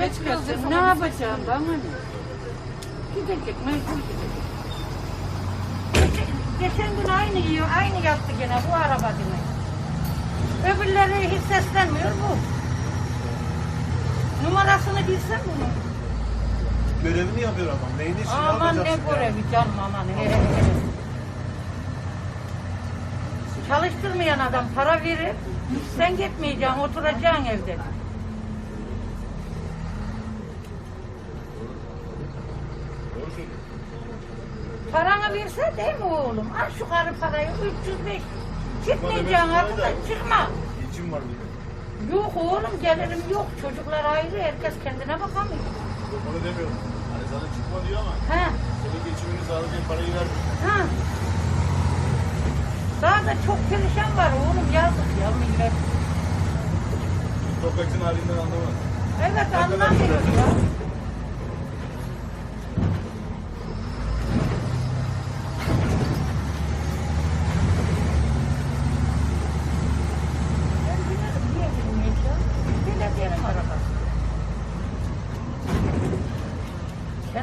Bekliyorsun. Ne yapacağım bana ne? Gidecek mecbur gidecek. Geçen, gün aynı yiyor, aynı yaptı gene bu araba demek. Öbürleri hiç seslenmiyor bu. Numarasını bilsem bunu. Görevini yapıyor adam. Neyini işini Aman ne yapacaksın yani? görevi canım aman. Çalıştırmayan adam para verir. Sen gitmeyeceksin, oturacaksın evde. Paranı verse değil mi oğlum? Al şu karı parayı 305. Çıkmayacaksın arkadaş çıkma. İçim var bir. Yok oğlum gelirim yok. Çocuklar ayrı herkes kendine bakamıyor. Onu demiyorum. Hani sana çıkma diyor ama He. senin geçimini sağlayacak parayı vermiyor. Ha. Daha da çok perişan var oğlum yazık ya millet. Toprakçının halinden anlamaz. Evet anlamıyor ya.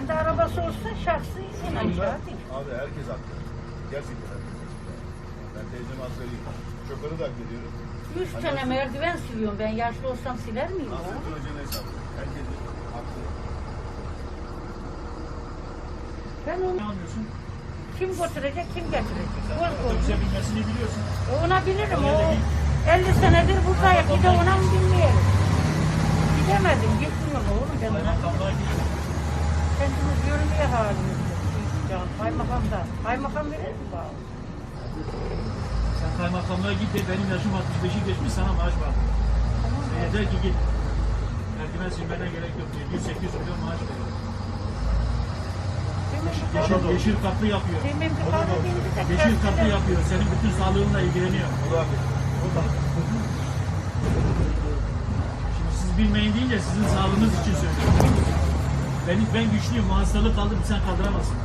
Kendi arabası olsa aşağı değil. Abi herkes haklı. Gerçekten herkes haklı. Ben teyzeme hak vereyim. Şoförü de hak veriyorum. Üç tane merdiven siliyorum ben. Yaşlı olsam siler miyim? ya? Nasrettin Hoca'nın hesabı. Herkes haklı. Ben onu Ne anlıyorsun? kim götürecek, kim getirecek? Boz Otobüse boz. binmesini biliyorsun. Ona bilirim o 50 senedir buradayım. Bir de ona mı bilmiyorum. Gidemedim, gitmiyorum oğlum ben ona. Kendimiz yürümeye halimiz yok. Can, kaymakam da. Kaymakam verir mi bana? Sen kaymakamlığa git de benim yaşım 65'i geçmiş sana maaş var. Sen yeter ki git. Merdiven silmene gerek yok. 700-800 milyon maaş veriyor. Yeşil, yeşil katlı yapıyor. Yeşil katlı yapıyor. Senin bütün sağlığınla ilgileniyor. O da haklı. O da Şimdi siz bilmeyin deyince sizin sağlığınız için söylüyorum. Ben, ben güçlüyüm. Hastalık kaldım sen kaldıramazsın.